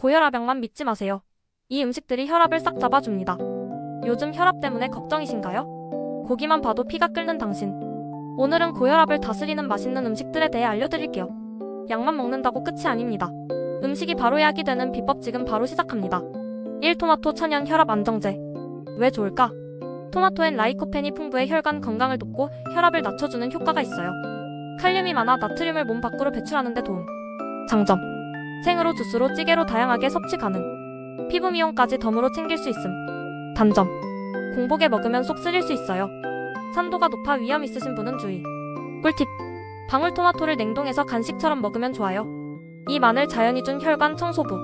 고혈압약만 믿지 마세요. 이 음식들이 혈압을 싹 잡아줍니다. 요즘 혈압 때문에 걱정이신가요? 고기만 봐도 피가 끓는 당신. 오늘은 고혈압을 다스리는 맛있는 음식들에 대해 알려드릴게요. 약만 먹는다고 끝이 아닙니다. 음식이 바로 약이 되는 비법 지금 바로 시작합니다. 1. 토마토 천연 혈압 안정제. 왜 좋을까? 토마토엔 라이코펜이 풍부해 혈관 건강을 돕고 혈압을 낮춰주는 효과가 있어요. 칼륨이 많아 나트륨을 몸 밖으로 배출하는 데 도움. 장점. 생으로 주스로 찌개로 다양하게 섭취 가능. 피부 미용까지 덤으로 챙길 수 있음. 단점. 공복에 먹으면 속 쓰릴 수 있어요. 산도가 높아 위험 있으신 분은 주의. 꿀팁. 방울토마토를 냉동해서 간식처럼 먹으면 좋아요. 이 마늘 자연이 준 혈관 청소부.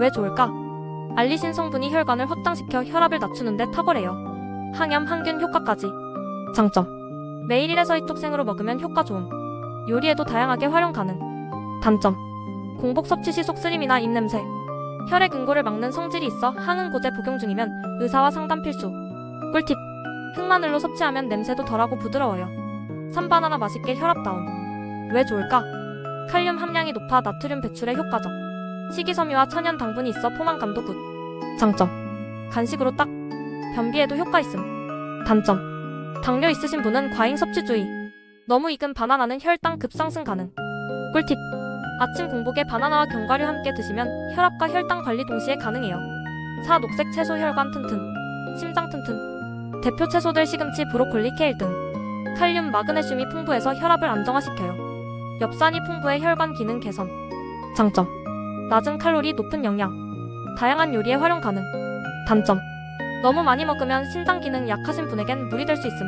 왜 좋을까? 알리신 성분이 혈관을 확장시켜 혈압을 낮추는데 탁월해요. 항염 항균 효과까지. 장점. 매일 1에서 2쪽 생으로 먹으면 효과 좋음. 요리에도 다양하게 활용 가능. 단점. 공복 섭취 시 속쓰림이나 입냄새. 혈액 응고를 막는 성질이 있어 항응고제 복용 중이면 의사와 상담 필수. 꿀팁. 흑마늘로 섭취하면 냄새도 덜하고 부드러워요. 산바나나 맛있게 혈압 다운. 왜 좋을까? 칼륨 함량이 높아 나트륨 배출에 효과적. 식이섬유와 천연 당분이 있어 포만감도 굿. 장점. 간식으로 딱. 변비에도 효과 있음. 단점. 당뇨 있으신 분은 과잉 섭취 주의. 너무 익은 바나나는 혈당 급상승 가능. 꿀팁. 아침 공복에 바나나와 견과류 함께 드시면 혈압과 혈당 관리 동시에 가능해요. 4. 녹색 채소 혈관 튼튼. 심장 튼튼. 대표 채소들 시금치, 브로콜리, 케일 등. 칼륨, 마그네슘이 풍부해서 혈압을 안정화시켜요. 엽산이 풍부해 혈관 기능 개선. 장점. 낮은 칼로리, 높은 영양. 다양한 요리에 활용 가능. 단점. 너무 많이 먹으면 신장 기능 약하신 분에겐 무리 될 수 있음.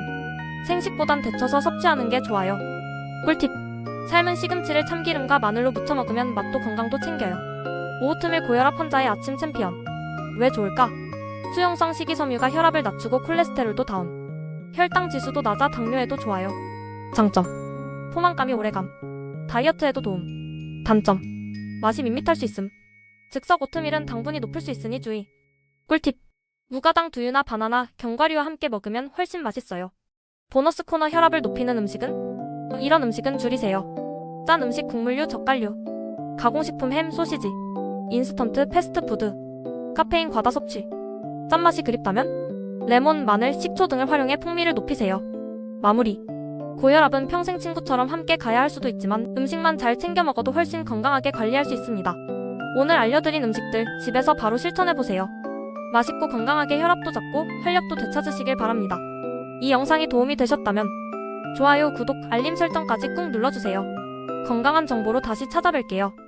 생식보단 데쳐서 섭취하는 게 좋아요. 꿀팁. 삶은 시금치를 참기름과 마늘로 무쳐 먹으면 맛도 건강도 챙겨요. 오트밀 고혈압 환자의 아침 챔피언. 왜 좋을까? 수용성 식이섬유가 혈압을 낮추고 콜레스테롤도 다운. 혈당 지수도 낮아 당뇨에도 좋아요. 장점. 포만감이 오래감. 다이어트에도 도움. 단점. 맛이 밋밋할 수 있음. 즉석 오트밀은 당분이 높을 수 있으니 주의. 꿀팁. 무가당 두유나 바나나, 견과류와 함께 먹으면 훨씬 맛있어요. 보너스 코너 혈압을 높이는 음식은? 이런 음식은 줄이세요. 짠 음식 국물류, 젓갈류. 가공식품 햄, 소시지. 인스턴트, 패스트푸드. 카페인 과다 섭취. 짠맛이 그립다면? 레몬, 마늘, 식초 등을 활용해 풍미를 높이세요. 마무리. 고혈압은 평생 친구처럼 함께 가야 할 수도 있지만 음식만 잘 챙겨 먹어도 훨씬 건강하게 관리할 수 있습니다. 오늘 알려드린 음식들 집에서 바로 실천해보세요. 맛있고 건강하게 혈압도 잡고 활력도 되찾으시길 바랍니다. 이 영상이 도움이 되셨다면 좋아요, 구독, 알림 설정까지 꾹 눌러주세요. 건강한 정보로 다시 찾아뵐게요.